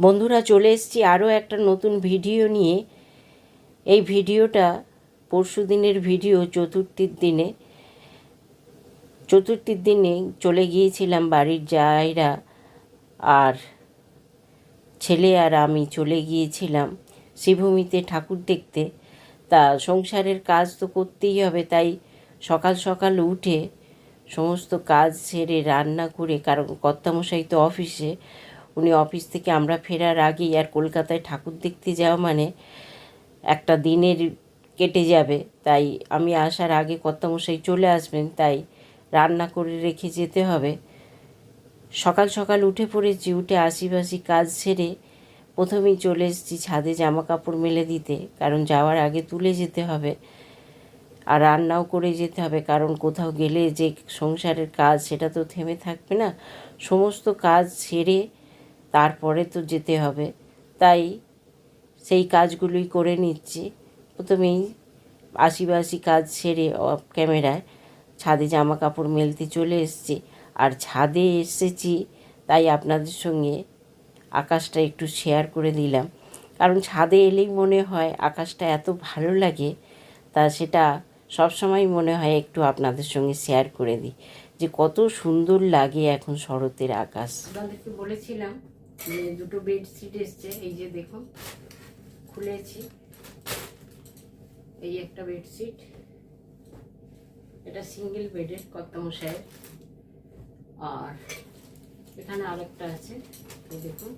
বন্ধুরা চলে এসেছি আরও একটা নতুন ভিডিও নিয়ে। এই ভিডিওটা পরশু দিনের ভিডিও, চতুর্থীর দিনে। চতুর্থীর দিনে চলে গিয়েছিলাম বাড়ির জায়রা আর ছেলে আর আমি চলে গিয়েছিলাম শ্রীভূমিতে ঠাকুর দেখতে। তা সংসারের কাজ তো করতেই হবে, তাই সকাল সকাল উঠে সমস্ত কাজ সেরে রান্না করে, কারণ কর্তামশাই তো অফিসে উনি অফিস থেকে আমরা ফেরার আগেই আর কলকাতায় ঠাকুর দেখতে যাওয়া মানে একটা দিনের কেটে যাবে। তাই আমি আসার আগে কর্তামশাই চলে আসবেন, তাই রান্না করে রেখে যেতে হবে। সকাল সকাল উঠে পড়েছি, উঠে আশিপাশি কাজ সেরে প্রথমেই চলে এসেছি ছাদে জামা কাপড় মেলে দিতে, কারণ যাওয়ার আগে তুলে যেতে হবে আর রান্নাও করে যেতে হবে, কারণ কোথাও গেলে যে সংসারের কাজ সেটা তো থেমে থাকবে না। সমস্ত কাজ সেরে তারপরে তো যেতে হবে। তাই সেই কাজগুলোই করে নিচ্ছি। প্রথমেই আশিবাসি কাজ সেরে ক্যামেরায় ছাদে জামা কাপড় মেলতে চলে এসেছি। আর ছাদে এসেছি তাই আপনাদের সঙ্গে আকাশটা একটু শেয়ার করে দিলাম। কারণ ছাদে এলেই মনে হয় আকাশটা এত ভালো লাগে, তা সেটা সবসময় মনে হয় একটু আপনাদের সঙ্গে শেয়ার করে দিই। যে কত সুন্দর লাগে এখন শরতের আকাশ। আপনাদেরকে বলেছিলাম দুটো বেডশিট এসছে, এই যে দেখুন, খুলেছি। এই একটা বেডশিট এটা সিঙ্গেল বেডের কর্তামশায়ের। আর এখানে আরেকটা আছে, এই দেখুন,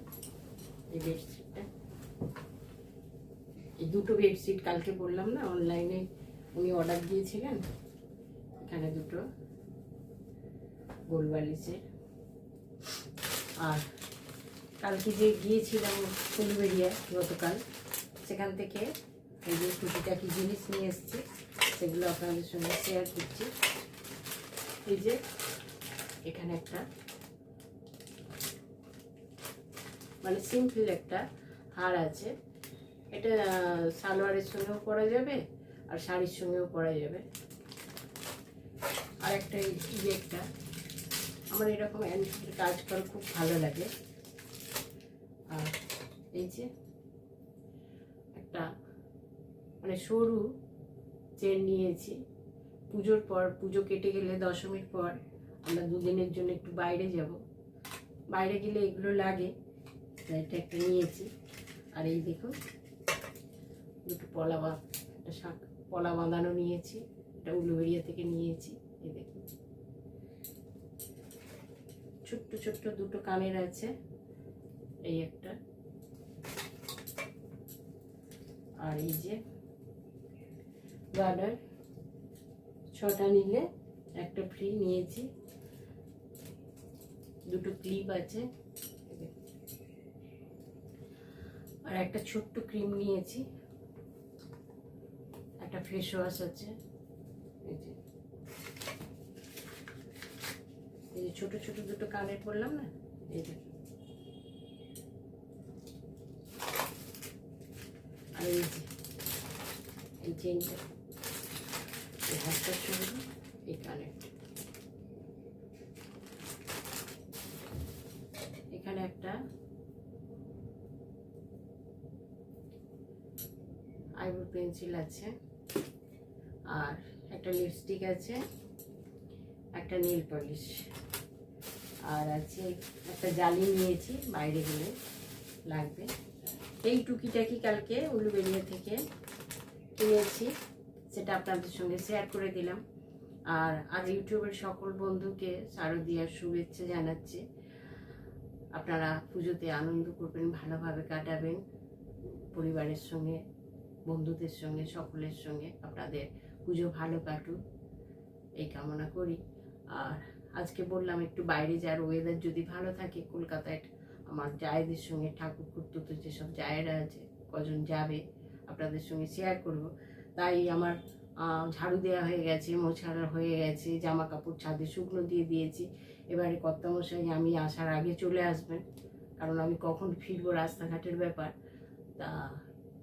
এই বেডশিটটা এই দুটো বেডশিট কালকে বললাম না অনলাইনে উনি অর্ডার দিয়েছিলেন। এখানে দুটো গোলবালিশের। আর কালকে যে গিয়েছিলাম ফুলবেড়িয়া গতকাল, সেখান থেকে এই যে টুকিটাকি জিনিস নিয়ে এসেছি, সেগুলো আপনাদের সঙ্গে শেয়ার করছি। এই যে এখানে একটা মানে সিম্পল একটা হার আছে। এটা সালোয়ারের সঙ্গেও পরা যাবে আর শাড়ির সঙ্গেও পরা যাবে। আর একটা এই যে একটা, আমার এরকম কাজ করা খুব ভালো লাগে। আর এই যে একটা মানে সরু চেন নিয়েছি। পুজোর পর, পুজো কেটে গেলে দশমীর পর আমরা দুদিনের জন্য একটু বাইরে যাব। বাইরে গেলে এগুলো লাগে এটা একটা নিয়েছি। আর এই দেখুন, দুটো পলা বা একটা শাক, পলা বাঁধানো নিয়েছি এটা উলুবেড়িয়া থেকে নিয়েছি, এই দেখুন। ছোট্ট ছোট্ট দুটো কানের আছে। এই একটা। আর এই যে গার্ডার, ছটা নিলে একটা ফ্রি নিয়েছি। দুটো ক্লিপ আছে। আর একটা ছোট্ট ক্রিম নিয়েছি। একটা ফেস ওয়াশ আছে। এই যে। ছোট ছোট দুটো কানের পরলাম না? এই দেখুন আর এই যে চেনটা এই সঙ্গে এই কানেরটা এখানে একটা আইব্রো পেন্সিল আছে, আর একটা লিপস্টিক আছে, একটা নীল পলিশ আর আছে একটা জালি নিয়েছি, বাইরে গেলে লাগবে। এই টুকিটাকি কালকে উলুবেড়িয়া থেকে কিনেছি, সেটা আপনাদের সঙ্গে শেয়ার করে দিলাম। আর আজ ইউটিউবের সকল বন্ধুকে শারদীয়ার শুভেচ্ছা জানাচ্ছি। আপনারা পুজোতে আনন্দ করবেন, ভালোভাবে কাটাবেন। পরিবারের সঙ্গে, বন্ধুদের সঙ্গে, সকলের সঙ্গে আপনাদের পুজো ভালো কাটুক, এই কামনা করি। আর আজকে বললাম একটু বাইরে যাওয়ার ওয়েদার যদি ভালো থাকে, কলকাতায় আমার জায়েদের সঙ্গে, ঠাকুর করতে তো যেসব জায়েরা আছে, কজন যাবে, আপনাদের সঙ্গে শেয়ার করব। তাই আমার ঝাড়ু দেওয়া হয়ে গেছে মোছাড়া হয়ে গেছে জামা কাপড় ছাদে শুকনো দিয়ে দিয়েছি। এবারে কর্তামশাই আমি আসার আগে চলে আসবেন, কারণ আমি কখন ফিরবো রাস্তাঘাটের ব্যাপার। তা,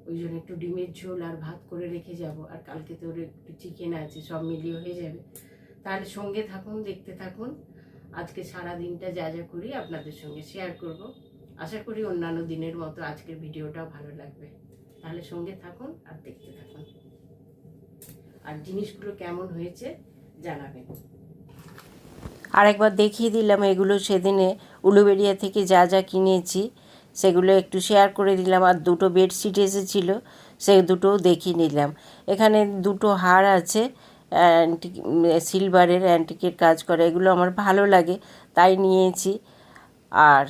ওই জন্য একটু ডিমের ঝোল আর ভাত করে রেখে যাব, আর কালকে তোর একটু চিকেন আছে, সব মিলিয়ে হয়ে যাবে। তাহলে সঙ্গে থাকুন, দেখতে থাকুন। আজকে সারা দিনটা যা যা করি আপনাদের সঙ্গে শেয়ার করব। আশা করি অন্যান্য দিনের মতো আজকের ভিডিওটাও ভালো লাগবে। তাহলে সঙ্গে থাকুন আর দেখতে থাকুন। আর জিনিসগুলো কেমন হয়েছে জানাবেন। আরেকবার দেখিয়ে দিলাম, এগুলো সেদিনে উলুবেড়িয়া থেকে যা যা কিনেছি, সেগুলো একটু শেয়ার করে দিলাম। আর দুটো বেডশিট এসেছিল, সে দুটোও দেখিয়ে নিলাম। এখানে দুটো হার আছে অ্যান্টিক সিলভারের অ্যান্টিকের কাজ করে এগুলো আমার ভালো লাগে তাই নিয়েছি। আর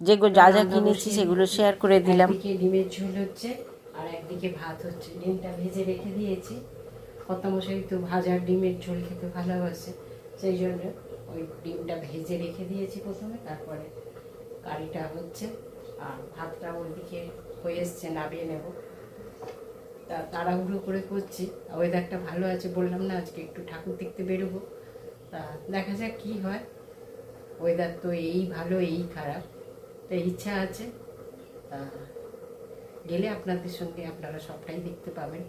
যেগুলো যা যা কিনেছি সেগুলো শেয়ার করে দিলাম। ডিমের ঝোল হচ্ছে আর একদিকে ভাত হচ্ছে। ডিমটা ভেজে রেখে দিয়েছি। কর্তামশাই তো ভাজার ডিমের ঝোল খেতে ভালোবাসে সেই জন্য ওই ডিমটা ভেজে রেখে দিয়েছি প্রথমে তারপরে কারিটা হচ্ছে আর ভাতটা ওইদিকে হয়ে এসছে নামিয়ে নেব। তা তাড়াহুড়ো করে করছি। ওয়েদারটা ভালো আছে বললাম না, আজকে একটু ঠাকুর দেখতে বেরোবো। তা দেখা যাক কী হয়। ওয়েদার তো এই ভালো, এই খারাপ। তাই ইচ্ছা আছে। তা গেলে আপনাদের সঙ্গে আপনারা সবটাই দেখতে পাবেন।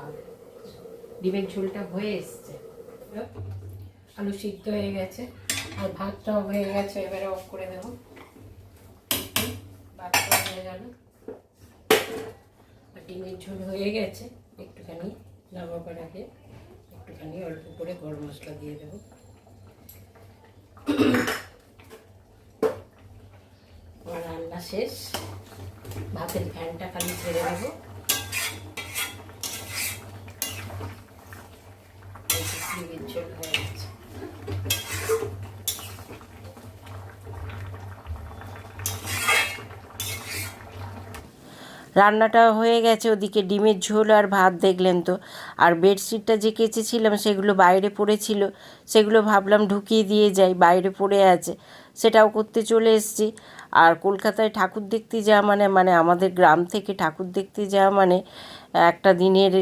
আর ডিমের ঝোলটা হয়ে এসছে। আলু সিদ্ধ হয়ে গেছে। আর ভাতটাও হয়ে গেছে, এবারে অফ করে দেবো। ভাতটাও হয়ে গেল। ডিমের ঝোল হয়ে গেছে। একটুখানি নামাবার আগে একটুখানি অল্প করে গরম মশলা দিয়ে দেব। আমার রান্না শেষ। ভাতের ফ্যানটা খালি ছেড়ে দেবো এই যে ডিমের ঝোল হয়ে গেছে রান্নাটা হয়ে গেছে, ওদিকে ডিমের ঝোল আর ভাত দেখলেন তো। আর বেডশিটটা যে কেচেছিলাম সেগুলো বাইরে পড়েছিল, সেগুলো ভাবলাম ঢুকিয়ে দিয়ে যাই, বাইরে পড়ে আছে। সেটাও করতে চলে এসেছি। আর কলকাতায় ঠাকুর দেখতে যাওয়া মানে মানে আমাদের গ্রাম থেকে ঠাকুর দেখতে যাওয়া মানে একটা দিনের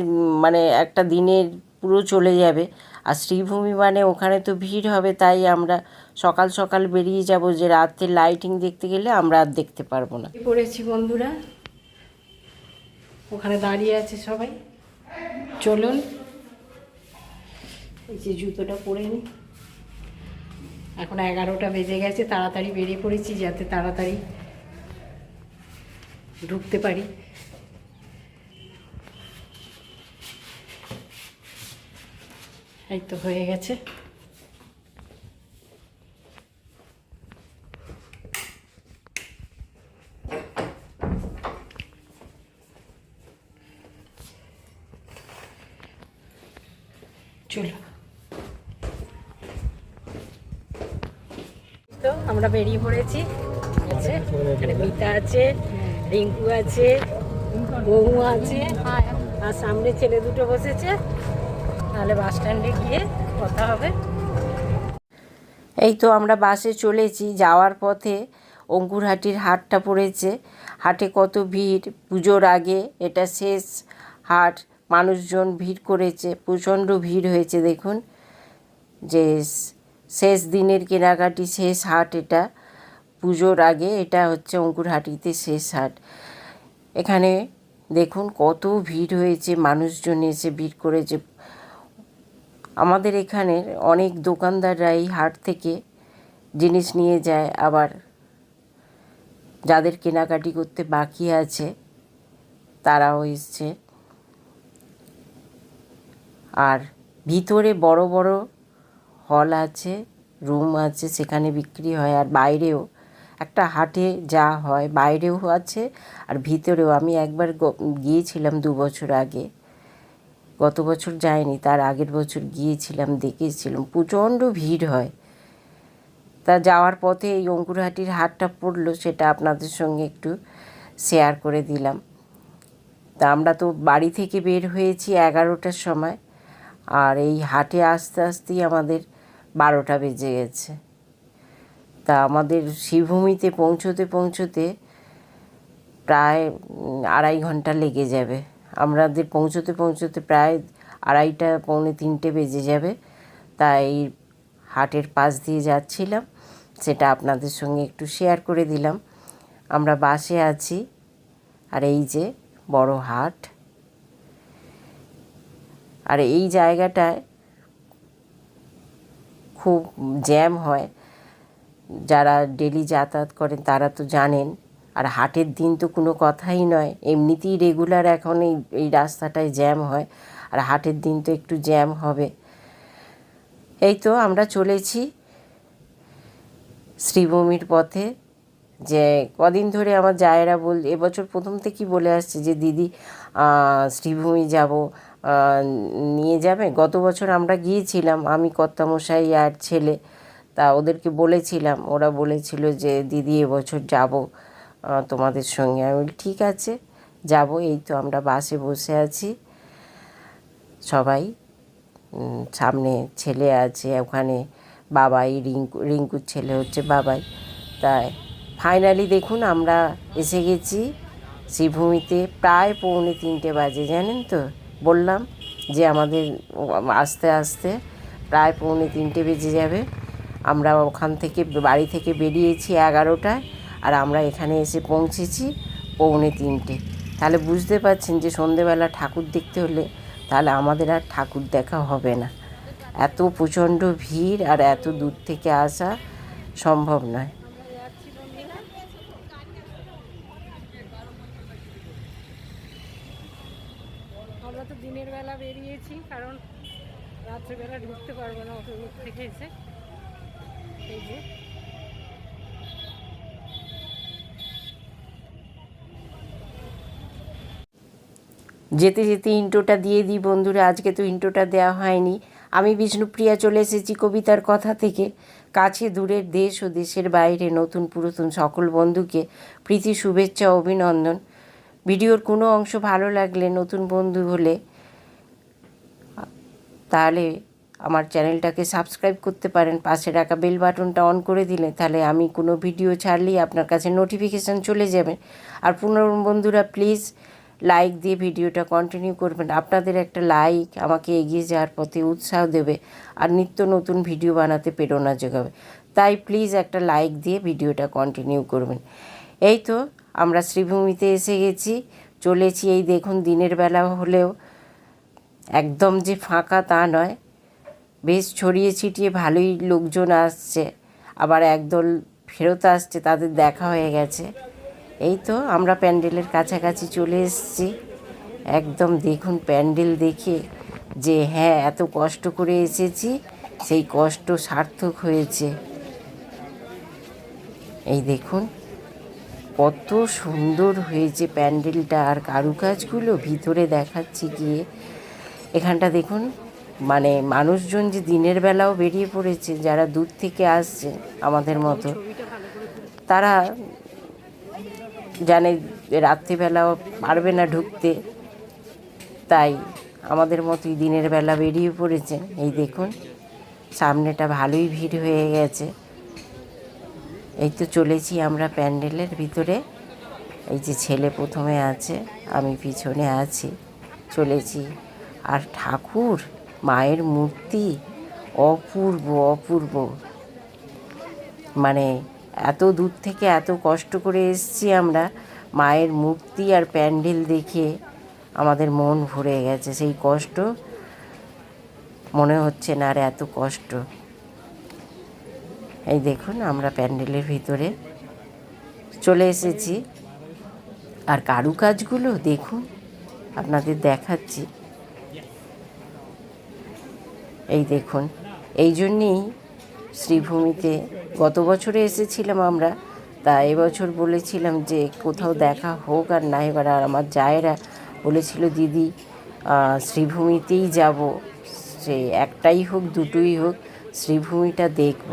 মানে একটা দিনের পুরো চলে যাবে। আর শ্রীভূমি মানে ওখানে তো ভিড় হবে, তাই আমরা সকাল সকাল বেরিয়ে যাব যে রাতে লাইটিং দেখতে গেলে আমরা আর দেখতে পারব না। পড়েছি বন্ধুরা ওখানে দাঁড়িয়ে আছে সবাই। চলুন। এই যে জুতোটা পরে নি। এখন এগারোটা বেজে গেছে, তাড়াতাড়ি বেরিয়ে পড়েছি যাতে তাড়াতাড়ি ঢুকতে পারি। এই তো হয়ে গেছে। চলো। তো আমরা বেরিয়ে পড়েছি। আছে? মিতা আছে, রিঙ্কু আছে বউ আছে, আর সামনে ছেলে দুটো বসেছে। তাহলে বাস স্ট্যান্ডে গিয়ে কথা হবে। এই তো আমরা বাসে চলেছি, যাওয়ার পথে অঙ্কুরহাটির হাটটা পড়েছে। হাটে কত ভিড়, পুজোর আগে এটা শেষ হাট। মানুষজন ভিড় করেছে, প্রচণ্ড ভিড় হয়েছে দেখুন। যে শেষ দিনের কেনাকাটি, শেষ হাট এটা। পুজোর আগে এটা হচ্ছে অঙ্কুরহাটিতে শেষ হাট। এখানে দেখুন কত ভিড় হয়েছে, মানুষজন এসে ভিড় করেছে। আমাদের এখানের অনেক দোকানদাররা এই হাট থেকে জিনিস নিয়ে যায়, আবার যাদের কেনাকাটি করতে বাকি আছে, তারাও এসছে। আর ভিতরে বড় বড় হল আছে, রুম আছে, সেখানে বিক্রি হয়। আর বাইরেও একটা হাটে যা হয়, বাইরেও আছে আর ভিতরেও। আমি একবার গিয়েছিলাম দু বছর আগে। গত বছর যায়নি তার আগের বছর গিয়েছিলাম, দেখেছিলাম। প্রচণ্ড ভিড় হয়। তা যাওয়ার পথে এই অঙ্কুরহাটির হাটটা পড়ল, সেটা আপনাদের সঙ্গে একটু শেয়ার করে দিলাম। তা আমরা তো বাড়ি থেকে বের হয়েছি এগারোটার সময়। আর এই হাটে আসতে আসতেই আমাদের বারোটা বেজে গেছে। তা আমাদের শ্রীভূমিতে পৌঁছোতে পৌঁছতে প্রায় আড়াই ঘণ্টা লেগে যাবে। আমাদের পৌঁছোতে পৌঁছোতে প্রায় আড়াইটা, পৌনে তিনটে বেজে যাবে। তাই হাটের পাশ দিয়ে যাচ্ছিলাম। সেটা আপনাদের সঙ্গে একটু শেয়ার করে দিলাম। আমরা বাসে আছি। আর এই যে বড় হাট। আর এই জায়গাটায় খুব জ্যাম হয়। যারা ডেলি যাতায়াত করেন তারা তো জানেন। আর হাটের দিন তো কোনো কথাই নয়। এমনিতেই রেগুলার এখন এই এই রাস্তাটায় জ্যাম হয়। আর হাটের দিন তো একটু জ্যাম হবে। এই তো আমরা চলেছি শ্রীভূমির পথে। যে কদিন ধরে আমার জায়েরা বল, এবছর প্রথম থেকেই বলে আসছে যে, দিদি শ্রীভূমি যাব নিয়ে যাবে? গত বছর আমরা গিয়েছিলাম, আমি কর্তামশাই আর ছেলে, তা ওদেরকে বলেছিলাম। ওরা বলেছিল যে, দিদি, এবছর যাব তোমাদের সঙ্গে। আমি ঠিক আছে, যাব। এই তো আমরা বাসে বসে আছি। সবাই সামনে ছেলে আছে, ওখানে বাবাই, রিঙ্কু, রিঙ্কুর ছেলে হচ্ছে বাবাই। তাই ফাইনালি দেখুন, আমরা এসে গেছি শ্রীভূমিতে, প্রায় পৌনে তিনটে বাজে, জানেন তো? বললাম যে আমাদের আস্তে আস্তে প্রায় পৌনে তিনটে বেজে যাবে। আমরা ওখান থেকে, বাড়ি থেকে বেরিয়েছি এগারোটায় আর আমরা এখানে এসে পৌঁছেছি পৌনে তিনটে। তাহলে বুঝতে পারছেন যে সন্ধেবেলা ঠাকুর দেখতে হলে তাহলে আমাদের আর ঠাকুর দেখা হবে না। এত প্রচণ্ড ভিড় আর এত দূর থেকে আসা সম্ভব নয় আমরা তো দিনের বেলা বেরিয়েছি, কারণ রাত্রেবেলা ঢুকতে পারব না অত দূর থেকে এসে। এই যে। যেতে যেতে ইন্টোটা দিয়ে দিই বন্ধুরা, আজকে তো ইন্টোটা দেওয়া হয়নি। আমি বিষ্ণুপ্রিয়া চলে এসেছি কবিতার কথা থেকে। কাছে দূরের দেশ ও দেশের বাইরে নতুন পুরাতন সকল বন্ধুকে প্রীতি, শুভেচ্ছা, অভিনন্দন। ভিডিওর কোনো অংশ ভালো লাগলে, নতুন বন্ধু হলে, তাহলে আমার চ্যানেলটাকে সাবস্ক্রাইব করতে পারেন। পাশে রাখা বেল বাটনটা অন করে দিলে তাহলে আমি কোনো ভিডিও ছাড়লেই আপনার কাছে নোটিফিকেশান চলে যাবে। আর পুনর বন্ধুরা প্লিজ লাইক দিয়ে ভিডিওটা কন্টিনিউ করবেন। আপনাদের একটা লাইক আমাকে এগিয়ে যাওয়ার পথে উৎসাহ দেবে আর নিত্য নতুন ভিডিও বানাতে প্রেরণা যোগাবে। তাই প্লিজ একটা লাইক দিয়ে ভিডিওটা কন্টিনিউ করবেন। এই তো আমরা শ্রীভূমিতে এসে গেছি, চলেছি এই দেখুন দিনের বেলা হলেও। একদম যে ফাঁকা তা নয়। বেশ ছড়িয়ে ছিটিয়ে ভালোই লোকজন আসছে। আবার একদল ফেরত আসছে, তাদের দেখা হয়ে গেছে। এই তো আমরা প্যান্ডেলের কাছাকাছি চলে এসেছি। একদম দেখুন প্যান্ডেল দেখে যে হ্যাঁ এত কষ্ট করে এসেছি, সেই কষ্ট সার্থক হয়েছে। এই দেখুন। কত সুন্দর হয়েছে প্যান্ডেলটা আর কারুকাজগুলো ভিতরে দেখাচ্ছি গিয়ে। এখানটা দেখুন মানে মানুষজন যে দিনের বেলাও বেরিয়ে পড়েছে, যারা দূর থেকে আসছে আমাদের মতো, তারা জানে রাত্রিবেলাও পারবে না ঢুকতে। তাই আমাদের মতোই দিনের বেলা বেরিয়ে পড়েছে। এই দেখুন, সামনেটা ভালোই ভিড় হয়ে গেছে। এই তো চলেছি আমরা প্যান্ডেলের ভিতরে। এই যে ছেলে প্রথমে আছে, আমি পিছনে আছি। চলেছি। আর ঠাকুর, মায়ের মূর্তি অপূর্ব অপূর্ব। মানে এত দূর থেকে এত কষ্ট করে এসেছি আমরা, মায়ের মূর্তি আর প্যান্ডেল দেখে আমাদের মন ভরে গেছে। সেই কষ্ট মনে হচ্ছে না আর এত কষ্ট। এই দেখুন, আমরা প্যান্ডেলের ভিতরে চলে এসেছি। আর কারুকাজগুলো দেখুন, আপনাদের দেখাচ্ছি। এই দেখুন, এই জন্যেই শ্রীভূমিতে গত বছরে এসেছিলাম আমরা, তা এবছর বলেছিলাম যে কোথাও দেখা হোক আর না, এবার আর আমার জায়েরা বলেছিল, দিদি শ্রীভূমিতেই যাব। সে একটাই হোক, দুটোই হোক, শ্রীভূমিটা দেখব।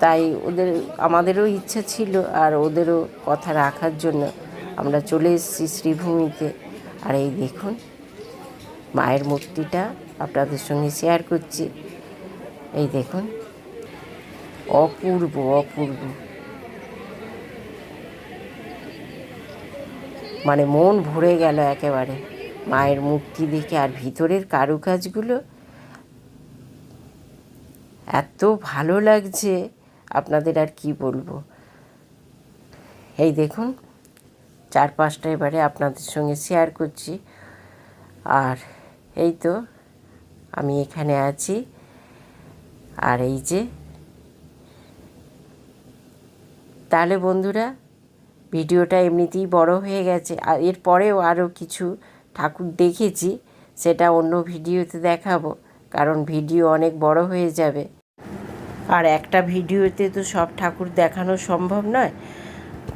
তাই ওদের, আমাদেরও ইচ্ছা ছিল আর ওদেরও কথা রাখার জন্য আমরা চলে এসেছি শ্রীভূমিতে। আর এই দেখুন, মায়ের মূর্তিটা আপনাদের সঙ্গে শেয়ার করছি। এই দেখুন, অপূর্ব অপূর্ব। মানে মন ভরে গেল একেবারে। মায়ের মূর্তি দেখে আর ভিতরের কারুকাজগুলো এত ভালো লাগছে। আপনাদের আর কি বলব? এই দেখুন চার পাঁচটা এবারে আপনাদের সঙ্গে শেয়ার করছি। আর এই তো আমি এখানে আছি। আর এই যে, তাহলে বন্ধুরা, ভিডিওটা এমনিতেই বড় হয়ে গেছে। আর এরপরেও আরও কিছু ঠাকুর দেখেছি, সেটা অন্য ভিডিওতে দেখাবো। কারণ ভিডিও অনেক বড় হয়ে যাবে। আর একটা ভিডিওতে তো সব ঠাকুর দেখানো সম্ভব নয়।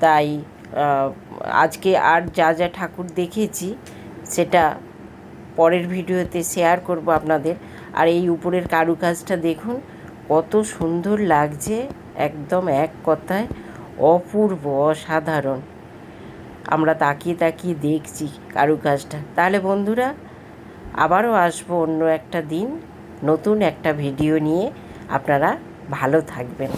তাই আজকে আর যা যা ঠাকুর দেখেছি, সেটা পরের ভিডিওতে শেয়ার করব আপনাদের। আর এই উপরের কারুকাজটা দেখুন, কত সুন্দর লাগছে, একদম এক কথায় অপূর্ব, অসাধারণ। আমরা তাকিয়ে তাকিয়ে দেখছি কারুকাজটা। তাহলে বন্ধুরা, আবারও আসব অন্য একটা দিন, নতুন একটা ভিডিও নিয়ে। আপনারা ভালো থাকবেন।